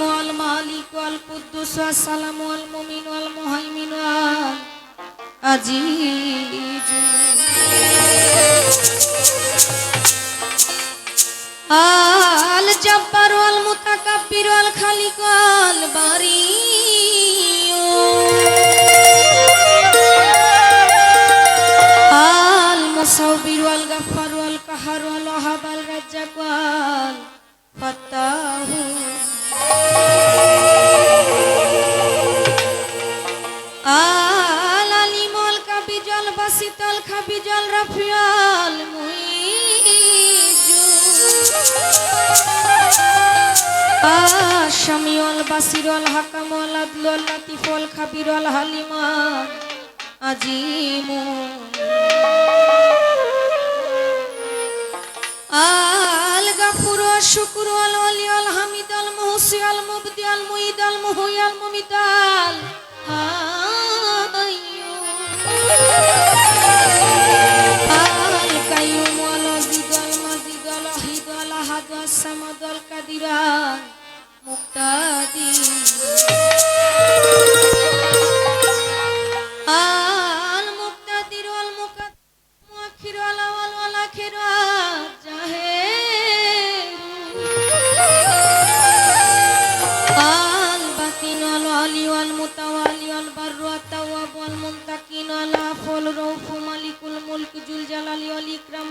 ওয়াল মালিক ওয়াল কুদ্দুস ওয়াস সালাম মুমিন আল জব্বার মুতাকাব্বির ওয়াল খালিক বারি। বাসিত ওয়াল খাবিজ ওয়াল রাফি ওয়াল মুইজু আশামি ওয়াল বাসির ওয়াল, হাকাম ওয়াল, আদল ওয়াল, লাতিফ ওয়াল, খাবির ওয়াল, হালিম আজিমু আল গাফুর শুকুর আল মুহসি আল মুবদি আল মুঈদ আল মুহয়ি আল আল কাদির আল মুক্তাদির। আল মুক্তাদির, ওয়াল মুকাদ্দির ওয়াল ওয়াল জাহির আল বাতিন, ওয়াল ওয়ালি ওয়াল মুতাওয়ালি, ওয়াল বাররু ওয়াত তাওয়াব, ওয়াল মুনতাকিন, ওয়াল আফুল রউফু, মালিকুল মুলক, জুল জালালি, ওয়াল ইকরাম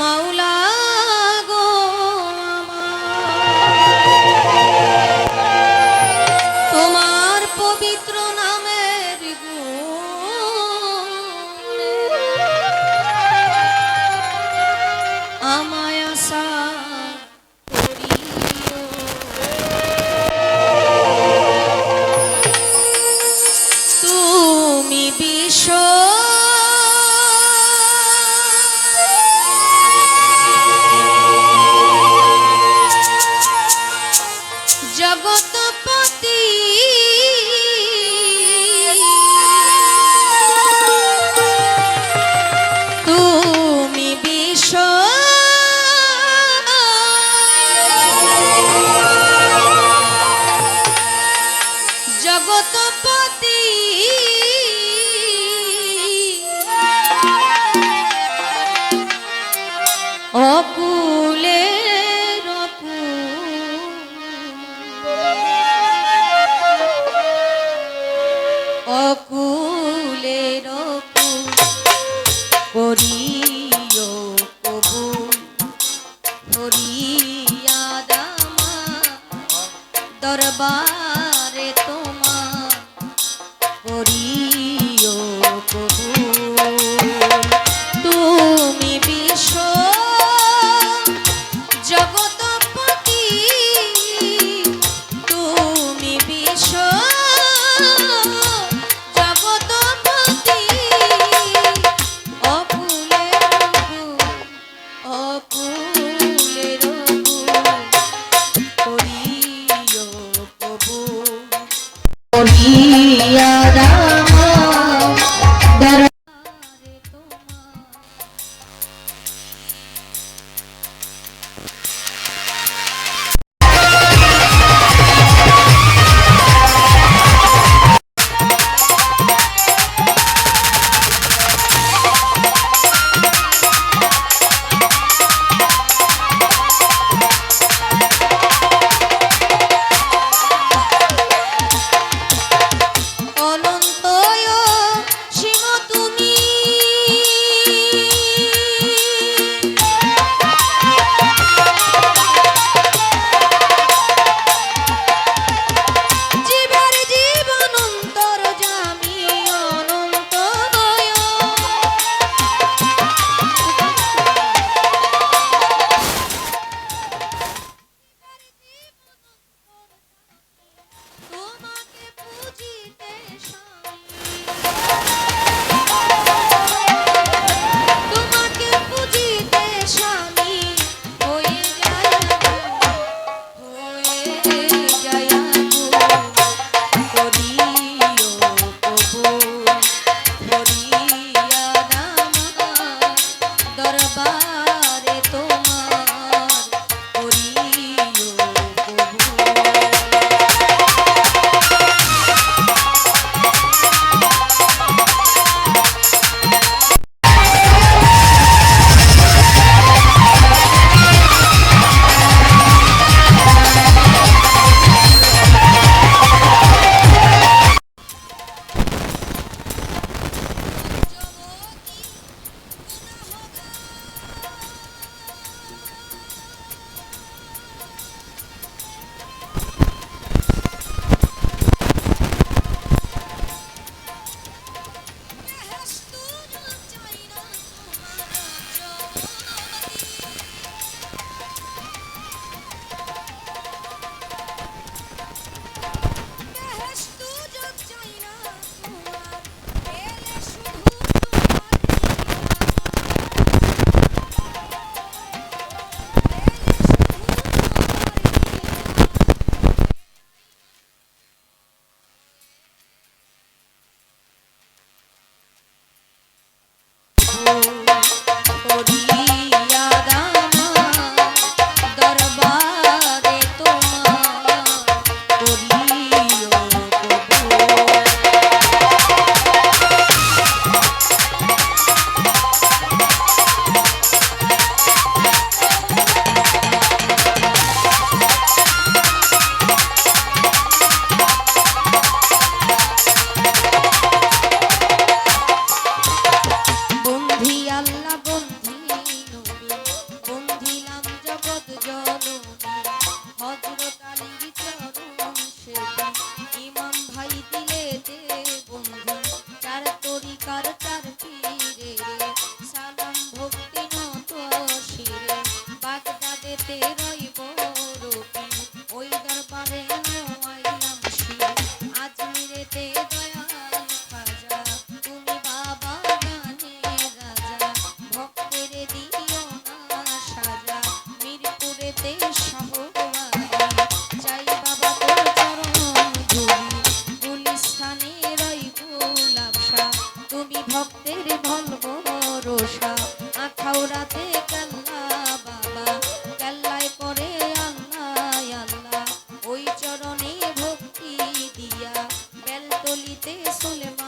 মাওলা ওই চরণে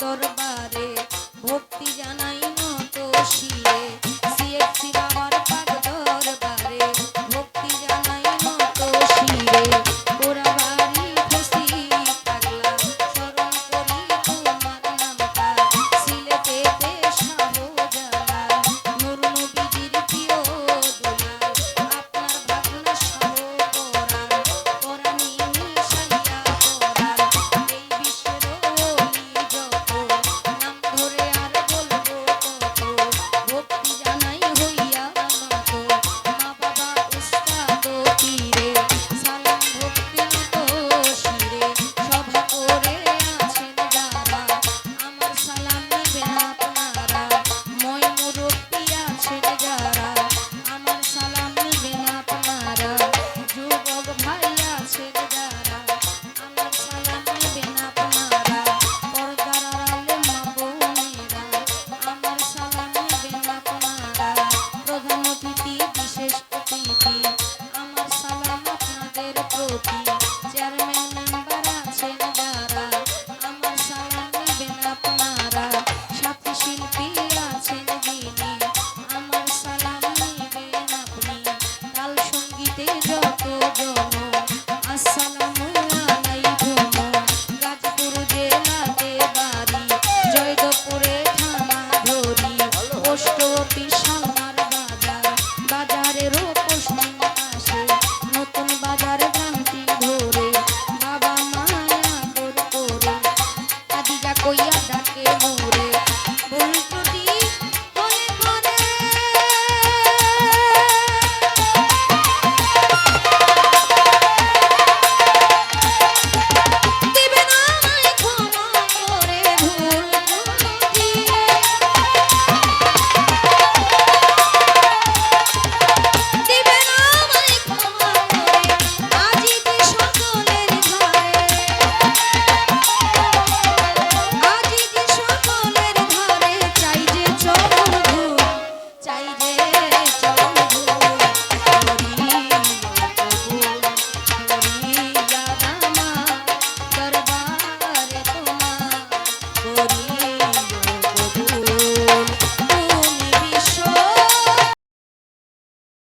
দরবারে